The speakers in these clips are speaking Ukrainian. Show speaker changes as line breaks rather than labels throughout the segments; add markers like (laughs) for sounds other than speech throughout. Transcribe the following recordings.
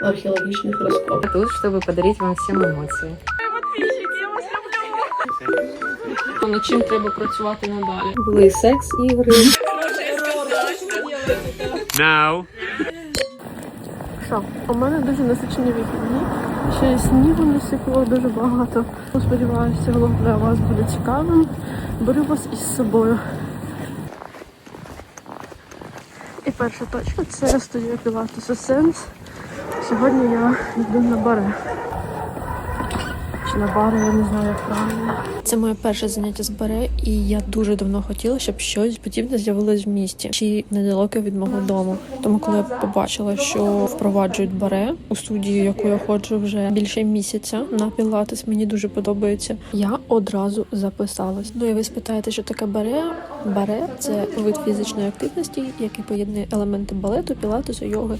археологічних розкопок.
Тут, чтобы подарить вам всем эмоции.
Над чим треба працювати надалі?
Були секс ігри.
Now.
Що? У мене дуже насичені вихідні. Ще снігу насипало дуже багато. Сподіваюся, влог для вас буде цікавим. Беру вас із собою. І перша точка це студія Пілатесу Сенс. Сьогодні я йду на баре. Чи на бари, я не знаю, як правильно. Це моє перше заняття з баре, і я дуже давно хотіла, щоб щось подібне з'явилось в місті чи недалеко від мого дому. Тому, коли я побачила, що впроваджують баре у студію, яку я ходжу вже більше місяця на пілатес, мені дуже подобається. Я одразу записалась. Ну і ви спитаєте, що таке баре? Баре це вид фізичної активності, який поєднує елементи балету, пілатесу, йоги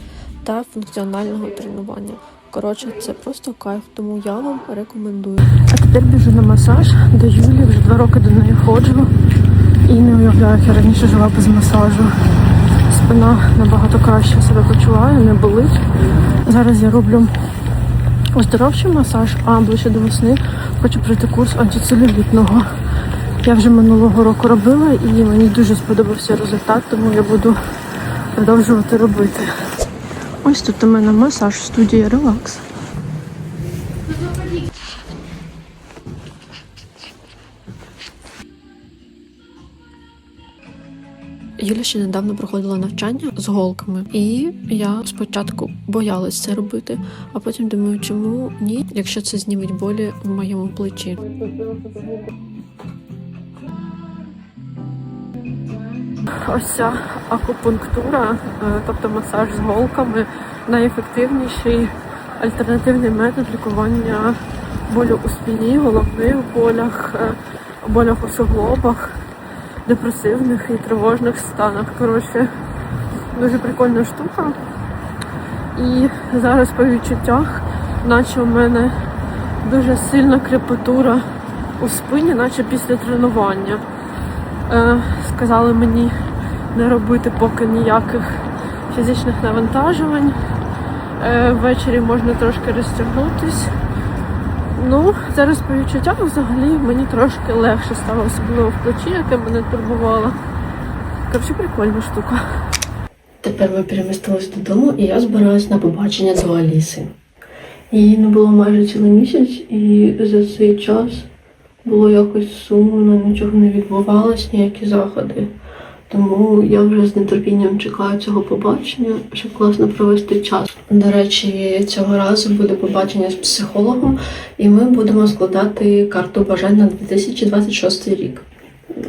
та функціонального тренування. Коротше, це просто кайф, тому я вам рекомендую. А тепер біжу на масаж до Юлі, вже два роки до неї ходжу. І не уявляю, як я раніше жила без масажу. Спина набагато краще себе почуває, не болить. Зараз я роблю оздоровчий масаж, а ближче до весни хочу пройти курс антицелюлітного. Я вже минулого року робила і мені дуже сподобався результат, тому я буду продовжувати робити. Ось тут у мене масаж студія релакс. Юля ще недавно проходила навчання з голками, і я спочатку боялась це робити, а потім думаю, чому ні, якщо це зніметь болі в моєму плечі. Ось ця акупунктура, е, тобто масаж з голками, найефективніший альтернативний метод лікування болю у спині, головних болях, е, болях у суглобах, депресивних і тривожних станах. Коротше, дуже прикольна штука. І зараз по відчуттях, наче у мене дуже сильна крепатура у спині, наче після тренування. Е, сказали мені не робити поки ніяких фізичних навантажувань. Е, ввечері можна трошки розтягнутись. Ну, зараз по відчуттях взагалі мені трошки легше стало, особливо в плечі, яке мене турбувало. Коротше, прикольна штука.
Тепер ми перемістились додому, і я збиралась на побачення до Аліси. Її не було майже цілий місяць, і за цей час було якось сумно, нічого не відбувалось, ніякі заходи. Тому я вже з нетерпінням чекаю цього побачення, щоб класно провести час. До речі, цього разу буде побачення з психологом, і ми будемо складати карту бажань на 2026 рік.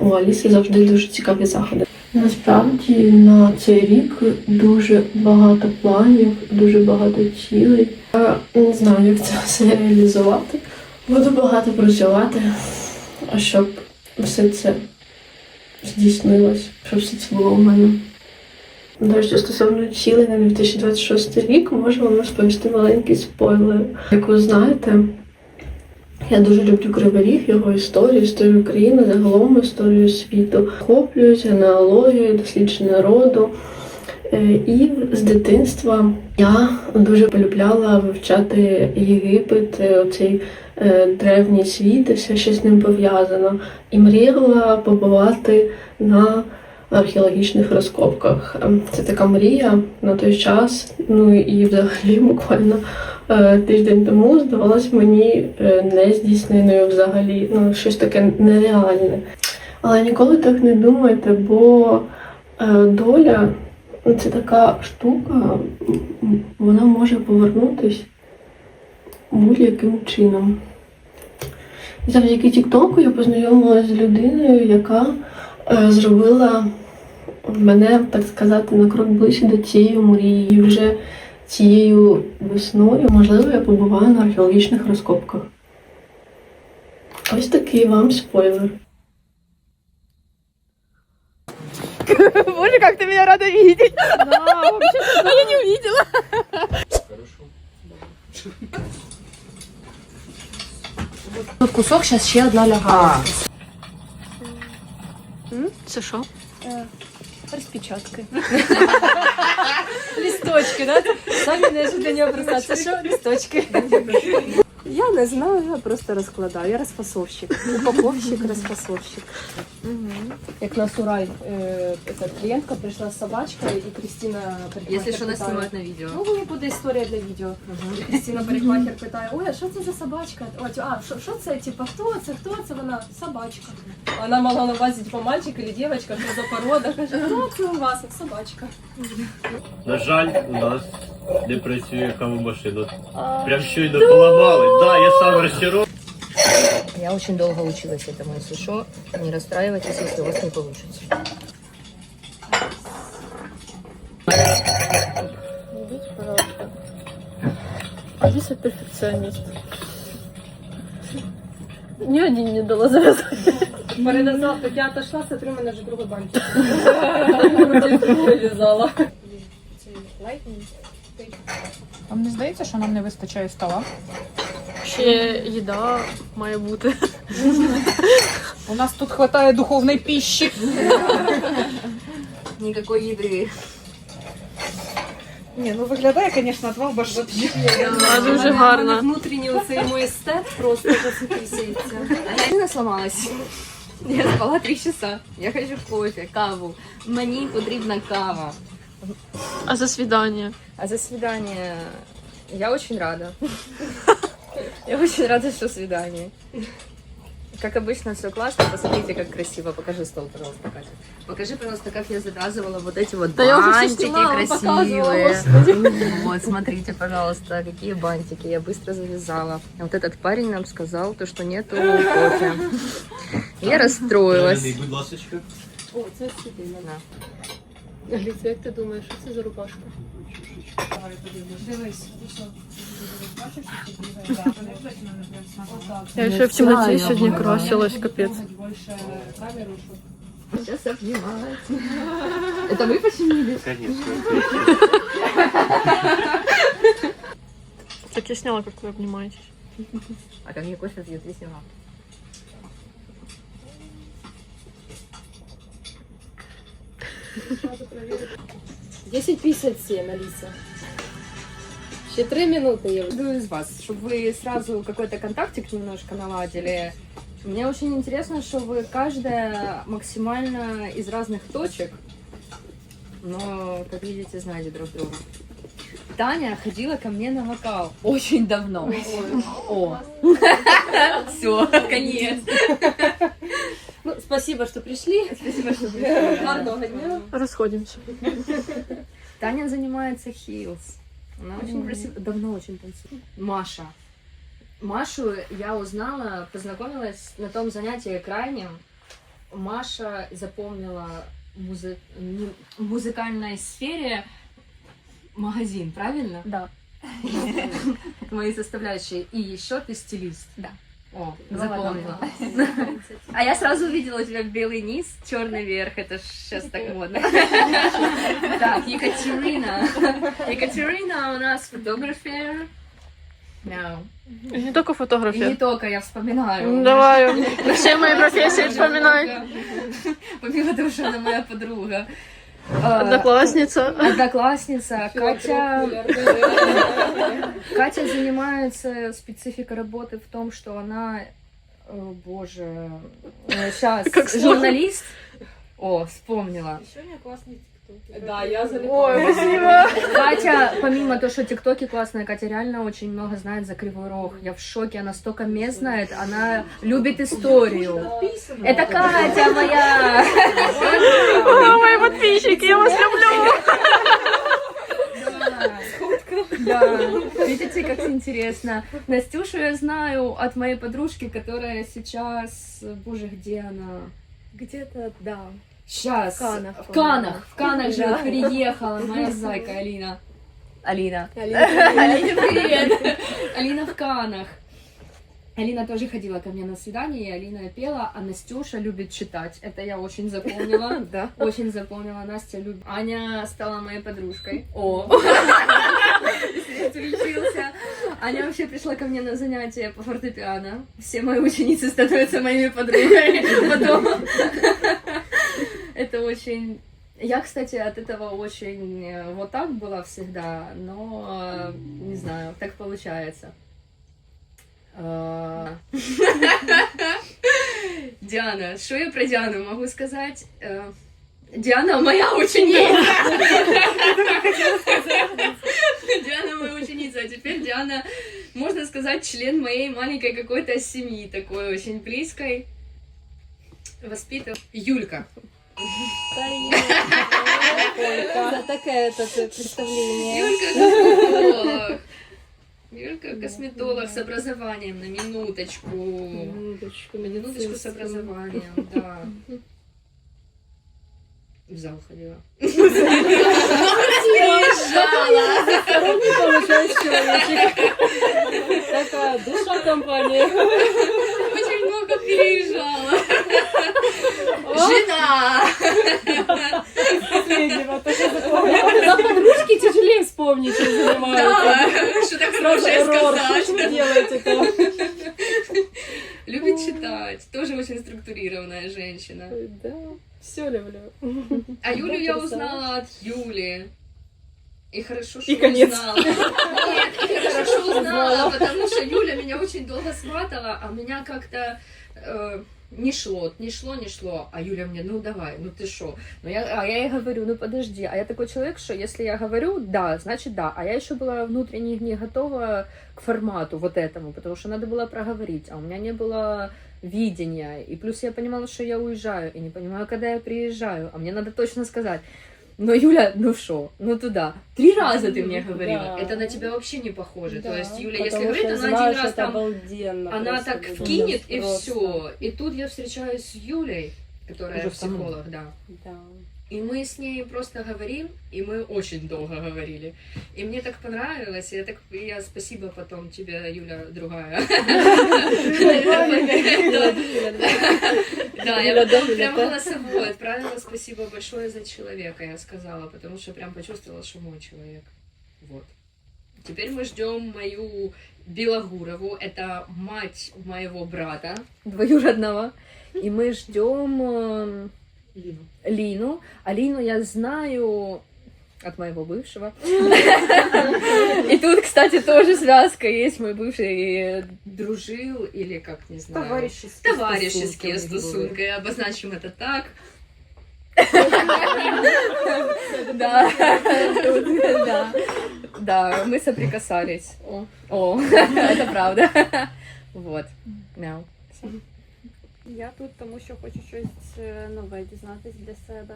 У Аліси завжди дуже цікаві заходи. Насправді на цей рік дуже багато планів, дуже багато цілей. Я не знаю, як це все реалізувати. Буду багато працювати, щоб все це здійснилось, що все це було у мене. До речі, стосовно цілей на 2026 рік, можу вам розповісти маленький спойлер. Як ви знаєте, я дуже люблю Кривий його історію, історію України, загалом історію світу. Охоплююсь генеалогію, дослідження роду. Е, І з дитинства я дуже полюбляла вивчати Єгипет, е, оцей е, древній світ все, що з ним пов'язано. І мріяла побувати на археологічних розкопках. Це така мрія на той час. Ну і взагалі буквально тиждень тому здавалось мені нездійсненою взагалі. Ну, щось таке нереальне. Але ніколи так не думайте, бо доля це така штука, вона може повернутись будь-яким чином. Завдяки Тіктоку я познайомилася з людиною, яка е, зробила мене, так сказати, на крок ближче до цієї мрії. І вже цією весною, можливо, я побуваю на археологічних розкопках. Ось такий вам спойлер. (laughs)
Боже, как ты меня рада видеть. А (laughs) я не увидела.
Тут кусок, зараз ще одна ляга.
Це що?
Распечатка. (laughs)
Листочки, да? Самі неожиданні образа. Це що? Листочки. Я не знаю, я просто розкладаю. Я розфасовщик. Упаковщик, розфасовщик. Як на Сурай, е, эта клієнтка прийшла з собачкою, і Крістіна
Если что, нас
питає,
на видео.
Ну, мені буде історія для відео. І Крістіна парикмахер питає, ой, а що це за собачка? Ой, а, що, що це? Типа, хто це? Хто це? Вона собачка. Вона мала на увазі, типа, мальчик чи дівчинка, що за порода. Каже, хто це у вас? Собачка.
На жаль, у нас не працює кавомашина. Прям щойно поламали. Да, я сам розчарований.
Я очень долго училась этому, если что. Не расстраивайтесь, если у вас не получится.
Алиса перфекционист. Ни один не дала завязать.
Марина я отошла, смотрю, у мене вже другий бантик. (laughs) Вив'язала.
Вам не здається, що нам не вистачає стола?
Ще їда має бути.
У нас тут хватає духовної пищі.
Никакой еды.
Ні, ну виглядає, звісно, два вообще.
Вона дуже гарна.
Внутрішній оцей мой естет просто засипається.
Алина сломалась. Я спала три часа. Я хочу кофе, каву. Мені потрібна кава.
А за свідання?
А за свидание я очень рада. Я очень рада, что свидание. Как обычно, все классно. Посмотрите, как красиво. Покажи стол, пожалуйста, Катя. Покажи, пожалуйста, как я заказывала вот эти вот
Да я уже всё
бантики
сняла, вам
красивые. Вот, смотрите, пожалуйста, какие бантики. Я быстро завязала. Вот этот парень нам сказал, то, что нету кофе. Я расстроилась.
О. Аліса, як ти думаєш, що це за рубашка?
Дивись,
Я ще в темноті сьогодні красилась, капець.
Сейчас обнимать. Это вы починили?
Конечно.
Так я сняла, как вы обнимаетесь.
А как мне кофе пьют, я сняла.
Десять пятьдесят семь, Алиса. Ще три минуты я
Жду из вас, чтобы вы сразу какой-то контактик немножко наладили. Мне очень интересно, что вы каждая максимально из разных точек, но, как видите, знаете друг друга. Таня ходила ко мне на вокал очень давно. О, (laughs) все, конец.
Спасибо, что пришли.
Спасибо, что пришли.
Гарного дня.
Расходимся.
Таня занимается хилс. Она очень красиво, давно очень танцует. Маша. Машу я узнала, познакомилась на том занятии крайнем. Маша запомнила музы- в музыкальной сфере магазин, правильно?
Да.
Мои составляющие. И еще ты стилист.
Да.
О,
Ну,
запомнила. (laughs) А я сразу увидела у тебя белый низ, черный верх. Это сейчас так модно. (laughs) Так, Екатерина. Екатерина у нас фотографер. No.
Не только
И
фотография.
не только, я вспоминаю.
Ну, Давай, все мои профессии вспоминай. (laughs)
Помимо того, что она моя подруга.
Одноклассница.
Одноклассница. Катя, Катя занимается спецификой работы в том, что она, О, боже, сейчас
Как сложно.
журналист. О, вспомнила.
Да, я залипаю.
Катя, помимо того, что тиктоки классная, Катя реально очень много знает за Кривой Рог. Я в шоке, она столько мест знает, она любит историю. Это Катя моя!
Мои подписчики, я вас люблю.
Да, видите, как интересно. Настюшу я знаю от моей подружки, которая сейчас, боже, где она?
Где-то, да.
Сейчас.
В Канах,
В Канах. В Канах живет, переехала. Моя зайка Алина. Алина. Алина, (laughs) привет. Алина в Канах. Алина тоже ходила ко мне на свидание, и Алина пела, а Настюша любит читать. Это я очень запомнила. (laughs)
Да.
Очень запомнила. Настя любит. Аня стала моей подружкой. О! Включился. Аня вообще пришла ко мне на занятия по фортепиано. Все мои ученицы становятся моими подругами потом. Это очень Я, кстати, от этого очень э, вот так была всегда, но э, не знаю, так получается. Э, (laughs) Диана, что я про Диану могу сказать? Диана моя ученица. (laughs) Диана моя ученица, а теперь Диана, можно сказать, член моей маленькой какой-то семьи, такой очень близкой. Воспитываю. Юлька.
За таке це представлення.
Юлька косметолог. Юлька косметолог с образованием на минуточку.
Минуточку,
Минуточку с образованием, да. В зал ходила.
Получається чоловічик. Така душа компанії.
Много переезжала. Жена!
Последнего. За подружки тяжелее вспомнить, чем занимаются.
Да, Что так хорошее сказать.
Что вы делаете там?
Любит читать. Тоже очень структурированная женщина.
Да, все люблю.
А Юлю я узнала от Юли. И хорошо, что
И конец.
узнала. Нет, и хорошо узнала, потому что Юля меня очень долго сватала, а меня как-то э, не шло, не шло, не шло. А Юля мне, ну давай, ну ты шо? Ну я, а я ей говорю, ну подожди, а я такой человек, что если я говорю да, значит да. А я еще была внутренне не готова к формату вот этому, потому что надо было проговорить, а у меня не было видения. И плюс я понимала, что я уезжаю, и не понимаю, когда я приезжаю. А мне надо точно сказать. Но Юля, ну что, ну туда. Три раза ты мне говорила.
Да.
Это на тебя вообще не похоже. То
Да,
есть Юля,
потому
если
что
говорит, она
знаешь,
один раз
это
там
обалденно
она
просто
так
будет.
вкинет и
Просто.
все. И тут я встречаюсь с Юлей, которая
Уже в самом.
психолог, да.
Да.
И мы с ней просто говорим, и мы очень долго говорили. И мне так понравилось, я так, я спасибо потом тебе, Юля, другая. Да, я прям голосовой отправила спасибо большое за человека, я сказала, потому что прям почувствовала, что мой человек. Вот. Теперь мы ждем мою Белогурову, это мать моего брата двоюродного, и мы ждем
Ліну.
Лину. А Лину я знаю от моего бывшего. (laughs) И тут, кстати, тоже связка есть. Мой бывший дружил или как, не знаю.
Товарищеские
Товарищеские
стосунки
обозначим это так. (laughs) Да, да, да, мы соприкасались.
О, (laughs)
это правда. Вот, мяу.
Я тут, тому що хочу щось е, нове дізнатись для себе.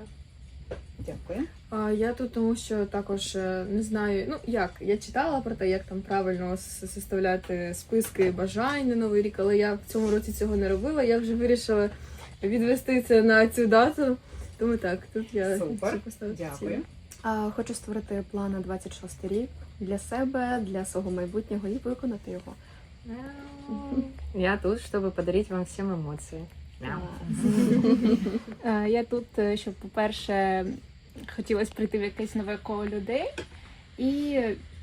Дякую.
А я тут тому, що також е, не знаю, ну як, я читала про те, як там правильно составляти списки бажань на новий рік, але я в цьому році цього не робила. Я вже вирішила відвести це на цю дату. Тому так, тут я
Супер. Дякую.
А, хочу створити план на 26 рік для себе, для свого майбутнього і виконати його.
Я тут, чтобы подарить вам всем эмоции.
Е, Я тут, е, щоб, по-перше, хотілося прийти в якесь нове коло людей і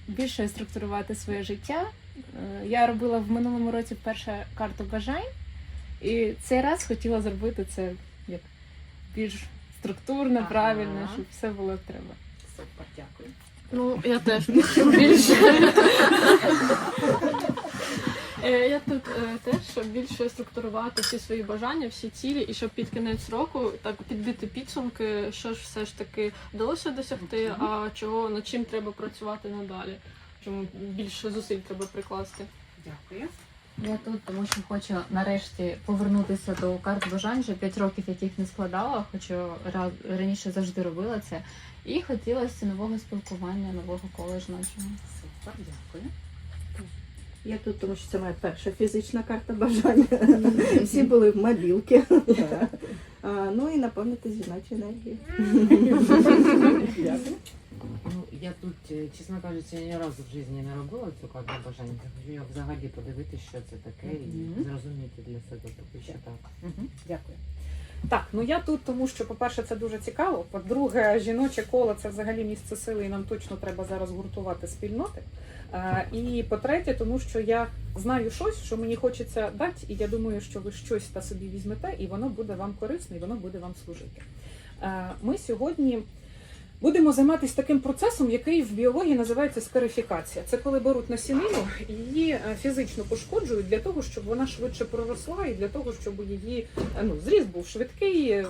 більше структурувати своє життя. Е, Я робила в минулому році вперше карту бажань, і цей раз хотіла зробити це як більш структурно, правильно, щоб все було треба.
Супер, дякую.
Ну, я теж більше.
Е, Я тут е, теж, щоб більше структурувати всі свої бажання, всі цілі, і щоб під кінець року так підбити підсумки, що ж все ж таки вдалося досягти, а чого над чим треба працювати надалі. Чому більше зусиль треба прикласти.
Дякую.
Я тут, тому що хочу нарешті повернутися до карт бажань, вже 5 років яких не складала, хоча раз раніше завжди робила це. І хотілося нового спілкування, нового кола жіночого.
Супер, дякую.
Я тут, тому що це моя перша фізична карта бажання. Всі були в мобілки. А, Ну і наповнити жіночу енергію.
Ну, я тут, е, чесно кажучи, ні разу в житті не робила цю карту бажань. Хочу взагалі подивитися, що це таке, і
Мгм.
зрозуміти для себе поки що так.
Мгм, Дякую. Так, ну я тут, тому що, по-перше, це дуже цікаво. По-друге, жіноче коло це взагалі місце сили, і нам точно треба зараз гуртувати спільноти. І по-третє, тому що я знаю щось, що мені хочеться дати, і я думаю, що ви щось та собі візьмете, і воно буде вам корисно, і воно буде вам служити. Ми сьогодні будемо займатися таким процесом, який в біології називається скарифікація. Це коли беруть насінину і її е, фізично пошкоджують для того, щоб вона швидше проросла, і для того, щоб її е, ну, зріст був швидкий, е,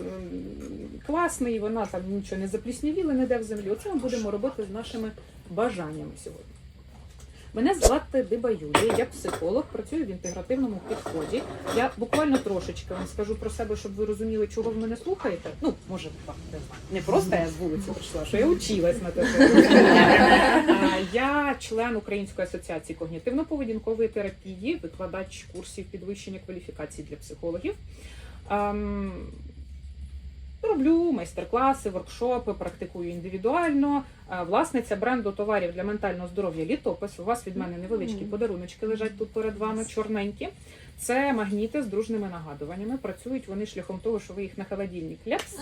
класний, вона там нічого не запліснявіла, не де в землі. Оце ми будемо робити з нашими бажаннями сьогодні. Мене звати Диба Юлія, я психолог, працюю в інтегративному підході. Я буквально трошечки вам скажу про себе, щоб ви розуміли, чого ви мене слухаєте. Ну, може, не знаю. Не просто я з вулиці прийшла, що я училась на те. я член Української асоціації когнітивно-поведінкової терапії, викладач курсів підвищення кваліфікації для психологів. Роблю майстер-класи, воркшопи, практикую індивідуально. Е, Власниця бренду товарів для ментального здоров'я літопис. У вас від мене невеличкі подаруночки лежать тут перед вами, чорненькі. Це магніти з дружними нагадуваннями. Працюють вони шляхом того, що ви їх на холодильник ляпс.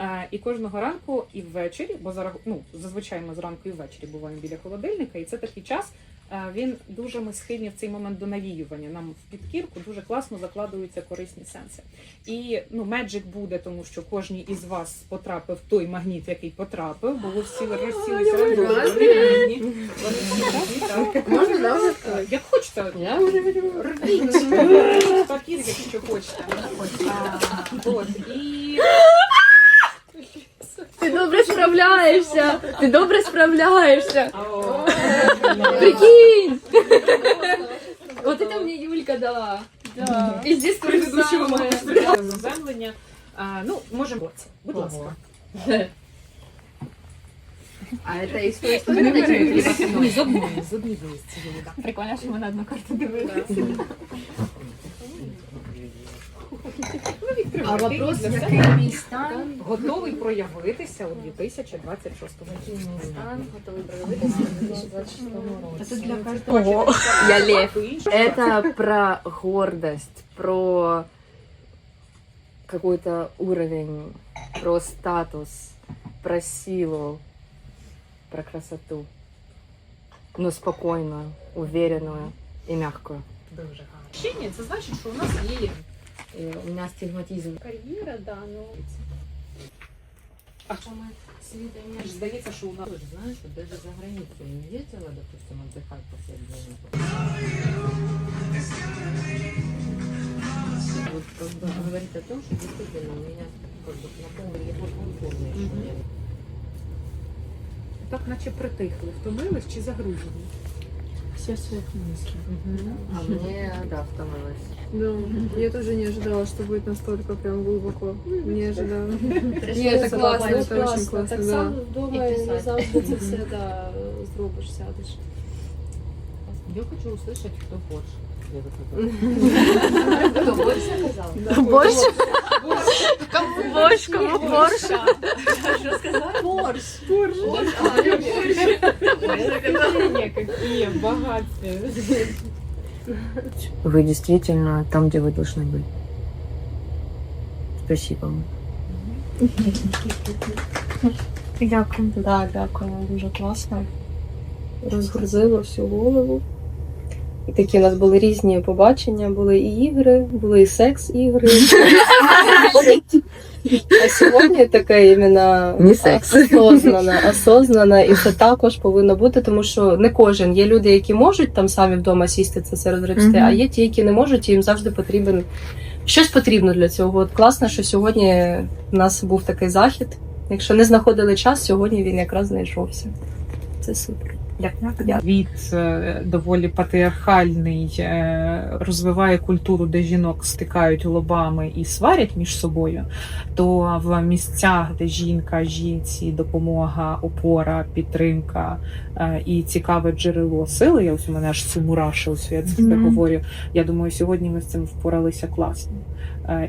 Е, І кожного ранку і ввечері, бо зараз ну зазвичай ми зранку і ввечері буваємо біля холодильника, і це такий час. Е, Він дуже ми схильні в цей момент до навіювання. Нам в підкірку дуже класно закладуються корисні сенси. І ну меджик буде, тому що кожній із вас потрапив той магніт, який потрапив, бо ви всі розсілися. Можна навіть як хочете.
Я вже
Рвіть папір, якщо хочете. От і
Ти добре справляєшся! Ти добре справляєшся! Прикинь! Вот это мне Юлька дала. И здесь то же самое.
заземлення. А, Ну, можемо. Будь ласка.
А это из той
Ні, з одної, з однієї з.
Прикольно, що ми на одну карту дивилися.
А вопрос, який мій стан?
готовий проявитися у 2026 році.
Стан готовий проявитися у 2026 році.
Це для кожного.
Я лев. Это про гордость, про какой-то уровень, про статус, про силу, про красоту. Но спокойную, уверенную и мягкую.
Дуже гарно. Це значить, що у нас є
у меня астигматизм.
Кар'єра, да, ну
А що ми світло, мені ж здається, що у нас
Ты же знаешь, вот даже за границу не ездила, допустим, отдыхать после дня. Вот как бы говорит о том, что действительно у меня как бы на полной его культурной еще нет.
так наче притихли, втомились чи загружені?
все своих мыслей.
А мне, да, втомилась.
Да, я тоже не ожидала, что будет настолько прям глубоко. Не ожидала.
Ні,
Ні, це класно,
це
це дуже класно.
Так
да.
само
вдома
І писати.
завжди це все да, зробиш, сядеш. (laughs)
Я хочу услышать, кто больше. (laughs) Я вот это.
Хто більше казав?
Борщ? Борщ, кому борщ?
Що сказав?
Борщ!
Какие богатые.
Вы действительно там, где вы должны быть. Спасибо вам.
Дякую.
Так, дякую, дуже класно. Розгрузило всю голову. І такі у нас були різні побачення, були і ігри, були і секс-ігри. (laughs) А сьогодні таке іменно
Не секс.
осознане, осознане, і це також повинно бути, тому що не кожен. Є люди, які можуть там самі вдома сісти це все розгребсти,
Мгм.
а є ті, які не можуть, і їм завжди потрібен щось потрібно для цього. От класно, що сьогодні у нас був такий захід. Якщо не знаходили час, сьогодні він якраз знайшовся. Це супер.
Від е, доволі патріархальний е, розвиває культуру, де жінок стикають лобами і сварять між собою, то в місцях, де жінка, жінці, допомога, опора, підтримка е, і цікаве джерело сили. Я ось у мене аж це мураши, ось я це все
Мгм.
говорю. Я думаю, сьогодні ми з цим впоралися класно.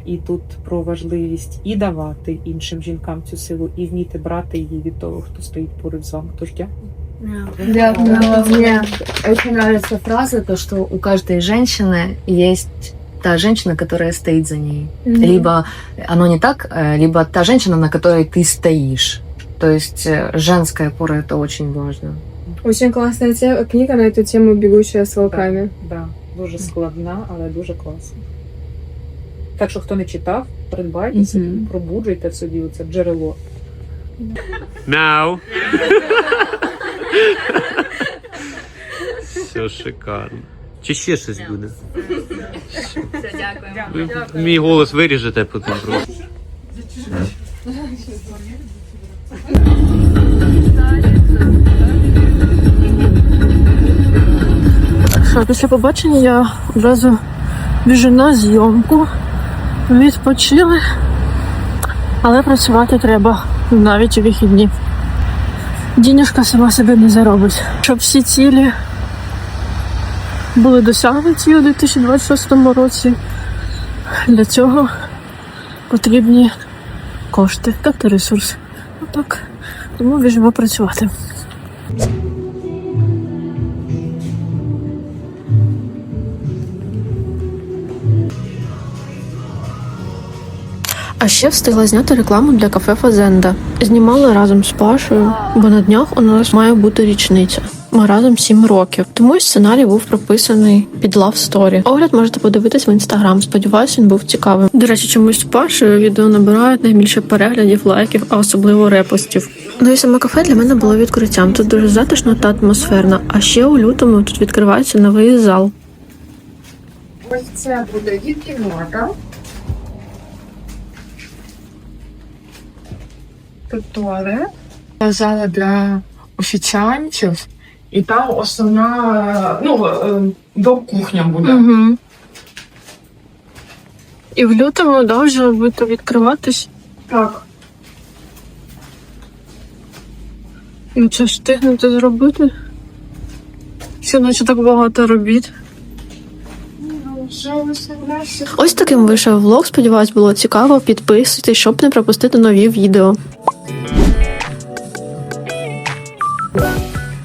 І тут про важливість і давати іншим жінкам цю силу, і вміти брати її від того, хто стоїть поруч з вами. Тож дякую.
Да, но мне очень нравится фраза, то, что у каждой женщины есть та женщина, которая стоит за ней. Либо оно не так, э, либо та женщина, на которой ты стоишь. То есть э, женская опора это очень важно.
Очень классная те- книга на эту тему «Бегущая с волками».
Да, дуже складна, але дуже класна.
Так що хто не читав, придбайте собі, пробуджуйте в собі це джерело.
Мяу. (laughs) Все шикарно. Чи ще щось буде? Ви Мій голос виріжете потім просто.
Що, після побачення я одразу біжу на зйомку. Відпочили. Але працювати треба навіть у вихідні. Дінюшка сама себе не заробить. Щоб всі цілі були досягнуті у 2026 році. Для цього потрібні кошти, тобто ресурси. Отак. Тому біжимо працювати. А ще встигла зняти рекламу для кафе Фазенда. Знімали разом з Пашою, бо на днях у нас має бути річниця. Ми разом 7 років. Тому сценарій був прописаний під Love Story. Огляд можете подивитись в інстаграм. Сподіваюсь, він був цікавим. До речі, чомусь Пашою відео набирають найбільше переглядів, лайків, а особливо репостів. Ну і саме кафе для мене було відкриттям. Тут дуже затишно та атмосферно. А ще у лютому тут відкривається новий зал.
Ось це буде від. Тут туалет, зала для офіціантів, і там основна, ну, е, до кухня буде.
Угу. І в лютому да, буде відкриватись.
Так.
Ну це ж встигнути зробити. Ще наче так багато робіт. Ось таким вийшов влог. Сподіваюсь, було цікаво. Підписуйтесь, щоб не пропустити нові відео. Bye.